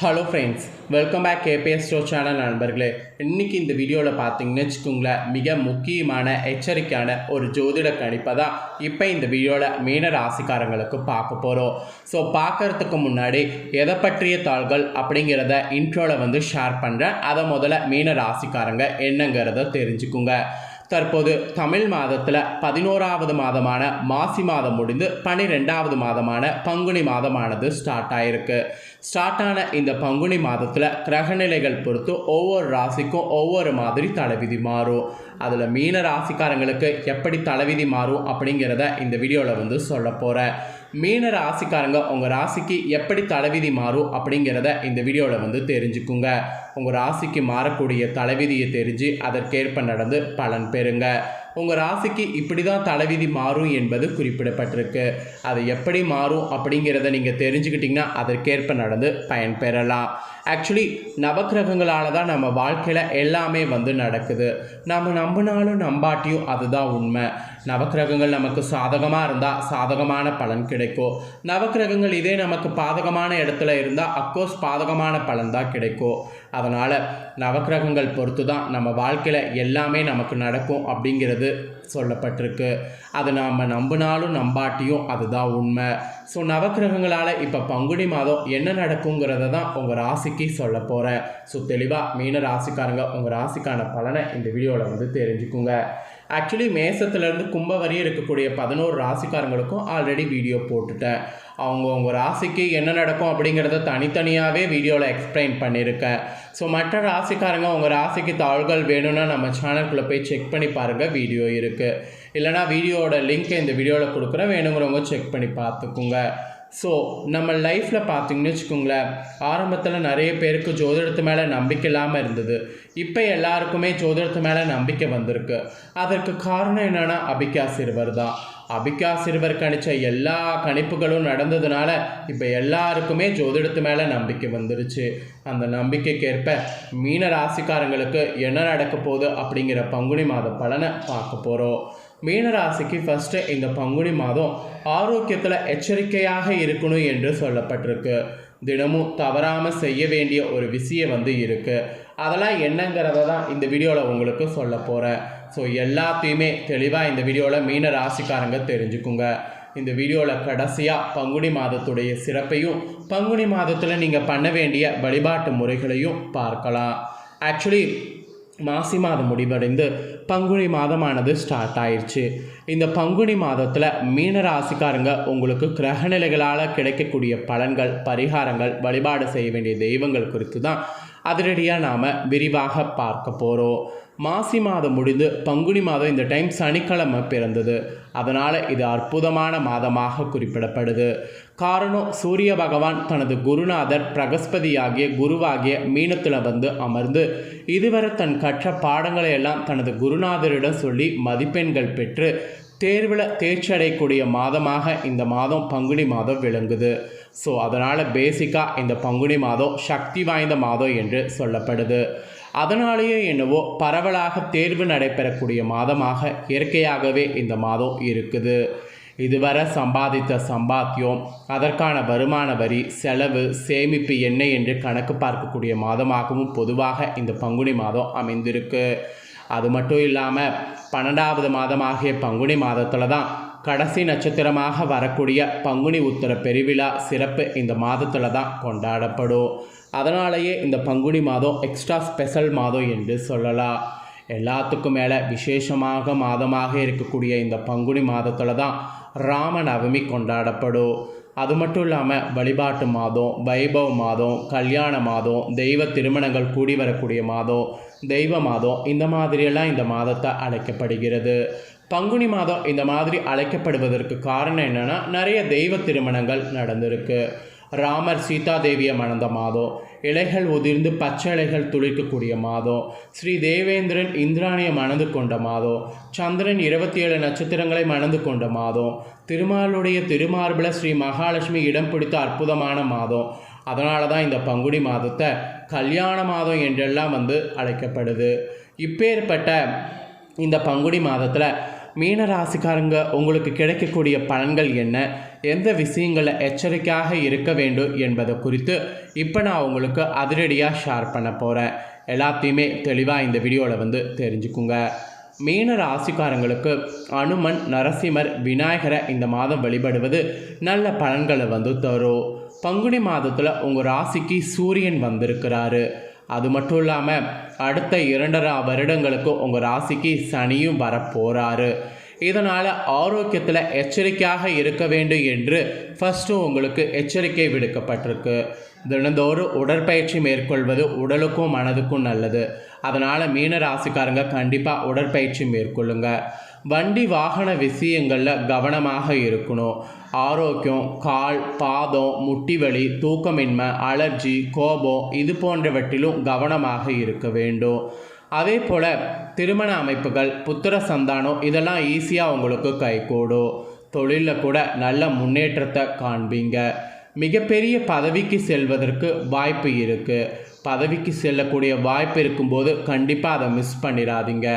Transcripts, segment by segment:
Hello friends welcome back KPS ஸ்டோ channel நண்பர்களே. இன்றைக்கி இந்த வீடியோவில் பார்த்தீங்கன்னு வச்சுக்கோங்களேன் மிக முக்கியமான எச்சரிக்கையான ஒரு ஜோதிட கணிப்பை தான் இப்போ இந்த வீடியோவில் மீன ராசிக்காரங்களுக்கு பார்க்க போகிறோம் ஸோ பார்க்கறதுக்கு முன்னாடி எதை பற்றிய தாள்கள் அப்படிங்கிறத இன்ட்ரோவில் வந்து ஷேர் பண்ணுறேன் அதை முதல்ல மீன ராசிக்காரங்க என்னங்கிறத தெரிஞ்சுக்குங்க. தற்போது தமிழ் மாதத்தில் பதினோராவது மாதமான மாசி மாதம் முடிந்து பனிரெண்டாவது மாதமான பங்குனி மாதமானது ஸ்டார்ட் ஆயிருக்கு. ஸ்டார்ட் ஆன இந்த பங்குனி மாதத்தில் கிரகநிலைகள் பொறுத்து ஒவ்வொரு ராசிக்கும் ஒவ்வொரு மாதிரி தலைவிதி மாறும். அதில் மீன ராசிக்காரங்களுக்கு எப்படி தலைவிதி மாறும் அப்படிங்கிறத இந்த வீடியோவில் வந்து சொல்ல போகிறேன் மீன ராசிக்காரங்க உங்கள் ராசிக்கு எப்படி தலைவிதி மாறும் அப்படிங்கிறத இந்த வீடியோவில் வந்து தெரிஞ்சுக்குங்க. உங்கள் ராசிக்கு மாறக்கூடிய தலைவிதியை தெரிஞ்சு அதற்கேற்ப நடந்து பலன் பெறுங்க. உங்கள் ராசிக்கு இப்படி தான் தலைவிதி மாறும் என்பது குறிப்பிடப்பட்டிருக்கு. அது எப்படி மாறும் அப்படிங்கிறத நீங்கள் தெரிஞ்சுக்கிட்டிங்கன்னா அதற்கேற்ப நடந்து பயன்பெறலாம் ஆக்சுவலி நவக்கிரகங்களால் தான் நம்ம வாழ்க்கையில் எல்லாமே வந்து நடக்குது. நம்ம நம்பினாலும் நம்பாட்டியும் அதுதான் உண்மை. நவக்கிரகங்கள் நமக்கு சாதகமாக இருந்தால் சாதகமான பலன் கிடைக்கும் நவக்கிரகங்கள் இதே நமக்கு பாதகமான இடத்துல இருந்தால் அக்கோர்ஸ் பாதகமான பலன் தான் கிடைக்கும் அதனால் நவக்கிரகங்கள் பொறுத்து தான் நம்ம வாழ்க்கையில் எல்லாமே நமக்கு நடக்கும் அப்படிங்கிறது சொல்லப்பட்டிருக்கு. அது நாம் நம்பினாலும் நம்பாட்டியும் அதுதான் உண்மை. ஸோ நவக்கிரகங்களால் இப்போ பங்குனி மாதம் என்ன நடக்குங்கிறத தான் உங்கள் ராசிக்கு சொல்ல போகிறேன் ஸோ தெளிவாக மீன ராசிக்காரங்க உங்கள் ராசிக்கான பலனை இந்த வீடியோவில் வந்து தெரிஞ்சுக்குங்க. ஆக்சுவலி மேசத்துலேருந்து கும்ப வரையும் இருக்கக்கூடிய பதினோரு ராசிக்காரங்களுக்கும் ஆல்ரெடி வீடியோ போட்டுட்டேன். அவங்க ராசிக்கு என்ன நடக்கும் அப்படிங்கிறத தனித்தனியாகவே வீடியோவில் எக்ஸ்பிளைன் பண்ணியிருக்கேன். ஸோ மற்ற ராசிக்காரங்க உங்கள் ராசிக்கு தாள்கள் வேணும்னா நம்ம சேனலுக்குள்ளே போய் செக் பண்ணி பாருங்கள் வீடியோ இருக்குது இல்லைனா வீடியோவோட லிங்க்கை இந்த வீடியோவில் கொடுக்குறேன். வேணுங்கிறவங்க செக் பண்ணி பார்த்துக்குங்க. ஸோ நம்ம லைஃப்பில் பார்த்தீங்கன்னு வச்சுக்கோங்களேன் ஆரம்பத்தில் நிறைய பேருக்கு ஜோதிடத்து மேலே நம்பிக்கை இல்லாமல் இருந்தது. இப்போ எல்லாருக்குமே ஜோதிடத்து மேலே நம்பிக்கை வந்திருக்கு. அதற்கு காரணம் என்னென்னா அபிகா சிறுவர் தான். அபிகா சிறுவர் கணிச்ச எல்லா கணிப்புகளும் நடந்ததுனால இப்போ எல்லாருக்குமே ஜோதிடத்து மேலே நம்பிக்கை வந்துருச்சு. அந்த நம்பிக்கைக்கேற்ப மீன ராசிக்காரங்களுக்கு என்ன நடக்க போகுது அப்படிங்கிற பங்குனி மாத பலனை பார்க்க போகிறோம் மீனராசிக்கு ஃபஸ்ட்டு இந்த பங்குனி மாதம் ஆரோக்கியத்தில் எச்சரிக்கையாக இருக்கணும் என்று சொல்லப்பட்டிருக்கு. தினமும் தவறாமல் செய்ய வேண்டிய ஒரு விஷயம் வந்து இருக்குது அதெல்லாம் என்னங்கிறத தான் இந்த வீடியோவில் உங்களுக்கு சொல்ல போகிறேன் ஸோ எல்லாத்தையுமே தெளிவாக இந்த வீடியோவில் மீன ராசிக்காரங்க தெரிஞ்சுக்குங்க. இந்த வீடியோவில் கடைசியாக பங்குனி மாதத்துடைய சிறப்பையும் பங்குனி மாதத்தில் நீங்கள் பண்ண வேண்டிய வழிபாட்டு முறைகளையும் பார்க்கலாம். ஆக்சுவலி மாசி மாதம் முடிவடைந்து பங்குனி மாதமானது ஸ்டார்ட் ஆயிடுச்சு இந்த பங்குனி மாதத்தில் மீன ராசிக்காரங்க உங்களுக்கு கிரகநிலைகளால் கிடைக்கக்கூடிய பலன்கள் பரிகாரங்கள் வழிபாடு செய்ய வேண்டிய தெய்வங்கள் குறித்து தான் அதிரடியாக நாம் விரிவாக பார்க்க போகிறோம் மாசி மாதம் முடிந்து பங்குனி மாதம் இந்த டைம் சனிக்கிழமை பிறந்தது. அதனால் இது அற்புதமான மாதமாக குறிப்பிடப்படுது. காரணம் சூரிய பகவான் தனது குருநாதர் பிரகஸ்பதியாகிய குருவாகிய மீனத்தில் வந்து அமர்ந்து இதுவரை தன் கற்ற பாடங்களை எல்லாம் தனது குருநாதரிடம் சொல்லி மதிப்பெண்கள் பெற்று தேர்வில் தேர்ச்சி அடையக்கூடிய மாதமாக இந்த மாதம் பங்குனி மாதம் விளங்குது. ஸோ அதனால் பேசிக்காக இந்த பங்குனி மாதம் சக்தி வாய்ந்த மாதம் என்று சொல்லப்படுது. அதனாலேயே என்னவோ பரவலாக தேர்வு நடைபெறக்கூடிய மாதமாக இயற்கையாகவே இந்த மாதம் இருக்குது. இதுவரை சம்பாதித்த சம்பாத்தியம் அதற்கான வருமான வரி செலவு சேமிப்பு என்ன என்று கணக்கு பார்க்கக்கூடிய மாதமாகவும் பொதுவாக இந்த பங்குனி மாதம் அமைந்திருக்கு. அது மட்டும் இல்லாமல் பன்னெண்டாவது மாதமாகிய பங்குனி மாதத்தில் தான் கடைசி நட்சத்திரமாக வரக்கூடிய பங்குனி உத்தர பெருவிழா சிறப்பு இந்த மாதத்தில் தான் கொண்டாடப்படும். அதனாலேயே இந்த பங்குனி மாதம் எக்ஸ்ட்ரா ஸ்பெஷல் மாதம் என்று சொல்லலாம். எல்லாத்துக்கும் மேலே விசேஷமாக மாதமாக இருக்கக்கூடிய இந்த பங்குனி மாதத்தில் தான் ராமநவமி கொண்டாடப்படும். அது மட்டும் இல்லாமல் வழிபாட்டு மாதம் வைபவ மாதம் கல்யாண மாதம் தெய்வ திருமணங்கள் கூடி வரக்கூடிய மாதம் தெய்வ மாதம் இந்த மாதிரியெல்லாம் இந்த மாதத்தை அழைக்கப்படுகிறது. பங்குனி மாதம் இந்த மாதிரி அழைக்கப்படுவதற்கு காரணம் என்னென்னா நிறைய தெய்வ திருமணங்கள் நடந்திருக்கு. ராமர் சீதா தேவியை மணந்த மாதம் இலைகள் உதிர்ந்து பச்சை இலைகள் துளிக்கக்கூடிய மாதம் ஸ்ரீ தேவேந்திரன் இந்திராணியை மணந்து கொண்ட மாதம் சந்திரன் இருபத்தி ஏழு நட்சத்திரங்களை மணந்து கொண்ட மாதம் திருமாலுடைய திருமார்பில் ஸ்ரீ மகாலட்சுமி இடம் பிடித்த அற்புதமான மாதம் அதனால தான் இந்த பங்குனி மாதத்தை கல்யாண மாதம் என்றெல்லாம் வந்து அழைக்கப்படுது. இப்பேற்பட்ட இந்த பங்குனி மாதத்தில் மீன ராசிக்காரங்க உங்களுக்கு கிடைக்கக்கூடிய பலன்கள் என்ன? எந்த விஷயங்களில் எச்சரிக்கையாக இருக்க வேண்டும் என்பதை குறித்து இப்போ நான் உங்களுக்கு அதிரடியாக ஷேர் பண்ண போகிறேன் எல்லாத்தையுமே தெளிவாக இந்த வீடியோவில் வந்து தெரிஞ்சுக்குங்க. மீன ராசிக்காரங்களுக்கு அனுமன் நரசிம்மர் விநாயகரை இந்த மாதம் வழிபடுவது நல்ல பலன்களை வந்து தரும். பங்குனி மாதத்தில் உங்கள் ராசிக்கு சூரியன் வந்திருக்கிறாரு. அது மட்டும் இல்லாமல் அடுத்த இரண்டரை வருடங்களுக்கு உங்கள் ராசிக்கு சனியும் வரப்போகிறாரு இதனால் ஆரோக்கியத்தில் எச்சரிக்கையாக இருக்க வேண்டும் என்று ஃபஸ்ட்டு உங்களுக்கு எச்சரிக்கை விடுக்கப்பட்டிருக்கு. தினந்தோறும் உடற்பயிற்சி மேற்கொள்வது உடலுக்கும் மனதுக்கும் நல்லது. அதனால் மீன ராசிக்காரங்க கண்டிப்பாக உடற்பயிற்சி மேற்கொள்ளுங்கள் வண்டி வாகன விஷயங்களில் கவனமாக இருக்கணும். ஆரோக்கியம் கால் பாதம் முட்டி வலி தூக்கமின்மை அலர்ஜி கோபம் இது போன்றவற்றிலும் கவனமாக இருக்க வேண்டும். அதே போல் திருமண அமைப்புகள் புத்திர சந்தானம் இதெல்லாம் ஈஸியாக உங்களுக்கு கைகூடும். தொழிலில் கூட நல்ல முன்னேற்றத்தை காண்பீங்க. மிகப்பெரிய பதவிக்கு செல்வதற்கு வாய்ப்பு இருக்குது பதவிக்கு செல்லக்கூடிய வாய்ப்பு இருக்கும்போது கண்டிப்பாக அதை மிஸ் பண்ணிடாதீங்க.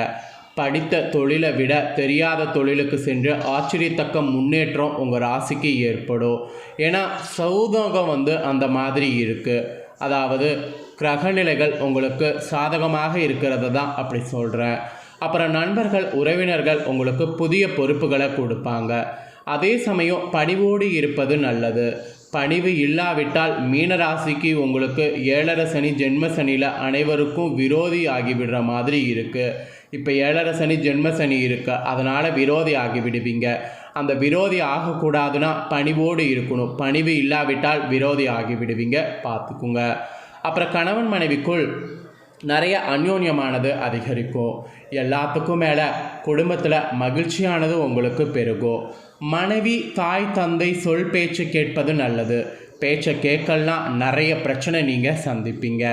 படித்த தொழிலை விட தெரியாத தொழிலுக்கு சென்று ஆச்சரியத்தக்க முன்னேற்றம் உங்கள் ராசிக்கு ஏற்படும். ஏன்னா சௌதகம் வந்து அந்த மாதிரி இருக்குது அதாவது கிரகநிலைகள் உங்களுக்கு சாதகமாக இருக்கிறது தான் அப்படி சொல்கிறேன் அப்புறம் நண்பர்கள் உறவினர்கள் உங்களுக்கு புதிய பொறுப்புகளை கொடுப்பாங்க. அதே சமயம் பணிவோடு இருப்பது நல்லது. பணிவு இல்லாவிட்டால் மீனராசிக்கு உங்களுக்கு ஏழரை சனி ஜென்ம சனியில் அனைவருக்கும் விரோதி ஆகிவிடுற மாதிரி இருக்குது இப்போ ஏழரை சனி ஜென்ம சனி இருக்கு. அதனால் விரோதி ஆகி விடுவீங்க அந்த விரோதி ஆகக்கூடாதுன்னா பணிவோடு இருக்கணும். பணிவு இல்லாவிட்டால் விரோதி ஆகி விடுவீங்க பார்த்துக்குங்க. அப்புறம் கணவன் மனைவிக்குள் நிறைய அந்யோன்யமானது அதிகரிக்கும். எல்லாத்துக்கும் மேலே குடும்பத்தில் மகிழ்ச்சியானது உங்களுக்கு பெருகும். மனைவி தாய் தந்தை சொல் பேச்சு கேட்பது நல்லது. பேச்சை கேட்கலாம் நிறைய பிரச்சனை நீங்கள் சந்திப்பீங்க.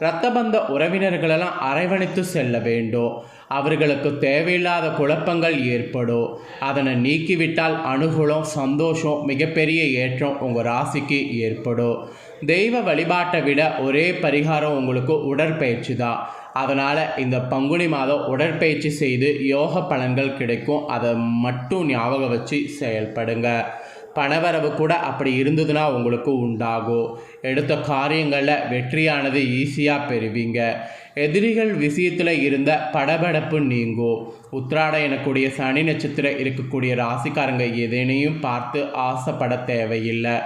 இரத்தபந்த உறவினர்களெல்லாம் அரவணைத்து செல்ல வேண்டும். அவர்களுக்கு தேவையில்லாத குழப்பங்கள் ஏற்படும். அதனை நீக்கிவிட்டால் அனுகூலம் சந்தோஷம் மிகப்பெரிய ஏற்றம் உங்கள் ராசிக்கு ஏற்படும். தெய்வ வழிபாட்டை விட ஒரே பரிகாரம் உங்களுக்கு உடற்பயிற்சி தான். அதனால் இந்த பங்குனி மாதம் உடற்பயிற்சி செய்து யோக பலன்கள் கிடைக்கும். அதை மட்டும் ஞாபகம் வச்சு செயல்படுங்க. பணவரவு கூட அப்படி இருந்ததுன்னா உங்களுக்கு உண்டாகும். எடுத்த காரியங்களில் வெற்றியானது ஈஸியாக பெறுவீங்க. எதிரிகள் விஷயத்தில் இருந்த படபடப்பு நீங்கும் உத்ராட எனக்கூடிய சனி நட்சத்திரம் இருக்கக்கூடிய ராசிக்காரங்க எதனையும் பார்த்து ஆசைப்பட தேவையில்லை.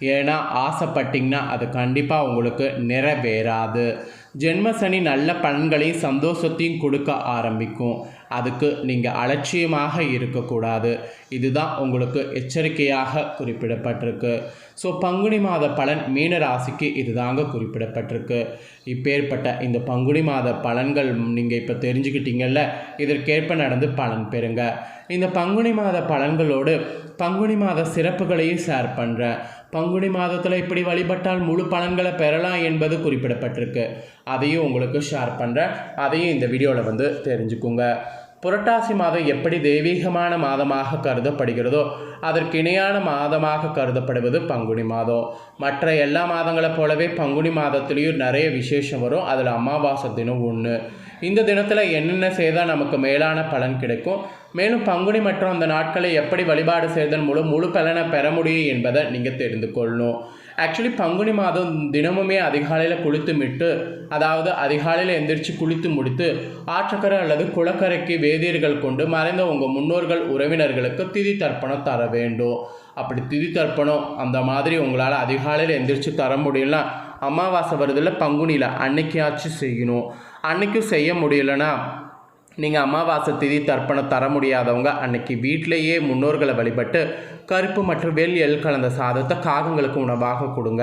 ஏன்னா ஆசைப்பட்டிங்கன்னா அது கண்டிப்பாக உங்களுக்கு நிறைவேறாது. ஜென்ம சனி நல்ல பலன்களையும் சந்தோஷத்தையும் கொடுக்க ஆரம்பிக்கும். அதுக்கு நீங்கள் அலட்சியமாக இருக்கக்கூடாது. இதுதான் உங்களுக்கு எச்சரிக்கையாக குறிப்பிடப்பட்டிருக்கு. ஸோ பங்குனி மாத பலன் மீன ராசிக்கு இதுதாங்க குறிப்பிடப்பட்டிருக்கு. இப்பேற்பட்ட இந்த பங்குனி மாத பலன்கள் நீங்கள் இப்போ தெரிஞ்சுக்கிட்டீங்கல்ல இதற்கேற்ப நடந்து பலன் பெறுங்க. இந்த பங்குனி மாத பலன்களோடு பங்குனி மாத சிறப்புகளையும் ஷேர் பண்ணுறேன் பங்குனி மாதத்தில் இப்படி வழிபட்டால் முழு பலன்களை பெறலாம் என்பது குறிப்பிடப்பட்டிருக்கு. அதையும் உங்களுக்கு ஷேர் பண்ணுறேன் அதையும் இந்த வீடியோவில் வந்து தெரிஞ்சுக்குங்க. புரட்டாசி மாதம் எப்படி தெய்வீகமான மாதமாக கருதப்படுகிறதோ அதற்கு இணையான மாதமாக கருதப்படுவது பங்குனி மாதம். மற்ற எல்லா மாதங்களைப் போலவே பங்குனி மாதத்துலேயும் நிறைய விசேஷம் வரும். அதில் அமாவாசை தினம் ஒன்று இந்த தினத்தில் என்னென்ன செய்தால் நமக்கு மேலான பலன் கிடைக்கும்? மேலும் பங்குனி மற்றும் அந்த நாட்களை எப்படி வழிபாடு செய்தன் மூலம் முழு பலனை பெற முடியும் என்பதை நீங்கள் தெரிந்து கொள்ளணும். ஆக்சுவலி பங்குனி மாதம் தினமுமே அதிகாலையில் குளித்து மிட்டு அதாவது அதிகாலையில் எந்திரிச்சு குளித்து முடித்து ஆற்றக்கரை அல்லது குளக்கரைக்கு வேதியர்கள் கொண்டு மறைந்த உங்கள் முன்னோர்கள் உறவினர்களுக்கு திதி தர்ப்பணம் தர வேண்டும். அப்படி திதி தர்ப்பணம் அந்த மாதிரி உங்களால் அதிகாலையில் எந்திரிச்சு தர முடியலனா அமாவாசை வருதில் பங்குனியில் அன்னைக்காச்சும் செய்யணும். அன்னைக்கும் செய்ய முடியலன்னா நீங்கள் அமாவாசை திதி தர்ப்பணம் தர முடியாதவங்க அன்னைக்கு வீட்டிலேயே முன்னோர்களை வழிபட்டு கருப்பு மற்றும் வெள் எல் கலந்த சாதத்தை காகங்களுக்கு உணவாக கொடுங்க.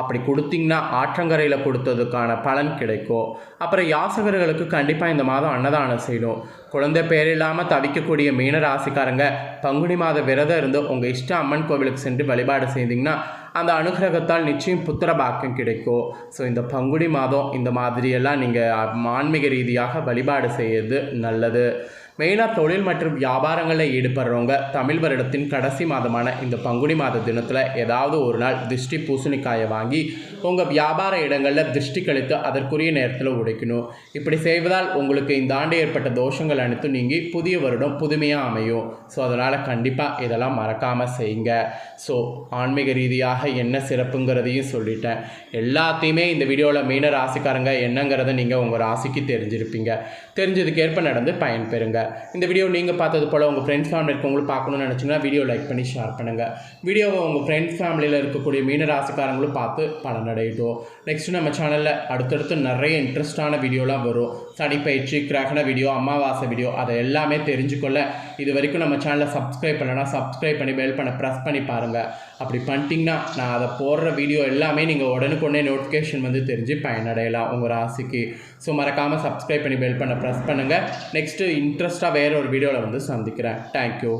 அப்படி கொடுத்தீங்கன்னா ஆற்றங்கரையில் கொடுத்ததுக்கான பலன் கிடைக்கும். அப்புறம் யாசகர்களுக்கு கண்டிப்பாக இந்த மாதம் அன்னதானம் செய்யணும். குழந்தை பேர் இல்லாமல் தவிக்கக்கூடிய மீன ராசிக்காரங்க பங்குனி மாத விரதம் இருந்து உங்கள் இஷ்ட அம்மன் கோவிலுக்கு சென்று வழிபாடு செய்தீங்கன்னா அந்த அனுகிரகத்தால் நிச்சயம் புத்திர பாக்கியம் கிடைக்கும். ஸோ இந்த பங்குடி மாதம் இந்த மாதிரியெல்லாம் நீங்கள் ஆன்மீக ரீதியாக வழிபாடு செய்யறது நல்லது. மெயினாக தொழில் மற்றும் வியாபாரங்களில் ஈடுபடுறவங்க தமிழ் வருடத்தின் கடைசி மாதமான இந்த பங்குனி மாத தினத்தில் ஏதாவது ஒரு நாள் திருஷ்டி பூசணிக்காயை வாங்கி உங்கள் வியாபார இடங்களில் திருஷ்டி கழித்து அதற்குரிய நேரத்தில் உடைக்கணும். இப்படி செய்வதால் உங்களுக்கு இந்த ஆண்டு ஏற்பட்ட தோஷங்கள் அனைத்தும் நீங்கி புதிய வருடம் புதுமையாக அமையும். ஸோ அதனால் கண்டிப்பாக இதெல்லாம் மறக்காமல் செய்யுங்க. ஸோ ஆன்மீக ரீதியாக என்ன சிறப்புங்கிறதையும் சொல்லிட்டேன். எல்லாத்தையுமே இந்த வீடியோவில் மீன ராசிக்காரங்க என்னங்கிறத நீங்கள் உங்கள் ராசிக்கு தெரிஞ்சிருப்பீங்க. தெரிஞ்சதுக்கேற்ப நடந்து பயன்பெறுங்க இந்த வீடியோ நீங்கள் பார்த்தது போல் உங்கள் ஃப்ரெண்ட்ஸ் ஃபேமிலி இருக்கவங்களும் பார்க்கணும்னு நினச்சிங்கன்னா வீடியோ லைக் பண்ணி ஷேர் பண்ணுங்கள் வீடியோவை உங்கள் ஃப்ரெண்ட்ஸ் ஃபேமிலியில் இருக்கக்கூடிய மீன ராசிக்காரங்களும் பார்த்து பலனடையட்டும். நெக்ஸ்ட் நம்ம சேனலில் அடுத்தடுத்து நிறைய இன்ட்ரெஸ்டான வீடியோலாம் வரும். சனிப்பயிற்சி கிரகண வீடியோ அமாவாசை வீடியோ அதை எல்லாமே தெரிஞ்சுக்கொள்ள இது வரைக்கும் நம்ம சேனலை சப்ஸ்கிரைப் பண்ணலன்னா சப்ஸ்கிரைப் பண்ணி பெல் பண்ண ப்ரெஸ் பண்ணி பாருங்கள் அப்படி பண்ணிட்டீங்கன்னா நான் அதை போடுற வீடியோ எல்லாமே நீங்கள் உடனுக்குடனே நோட்டிஃபிகேஷன் வந்து தெரிஞ்சு பயனடையலாம். உங்கள் ராசிக்கு. ஸோ மறக்காமல் சப்ஸ்கிரைப் பண்ணி பெல் பண்ண ப்ரெஸ் பண்ணுங்கள் நெக்ஸ்ட்டு இன்ட்ரெஸ்ட்டாக வேற ஒரு வீடியோவில் வந்து சந்திக்கிறேன். தேங்க்யூ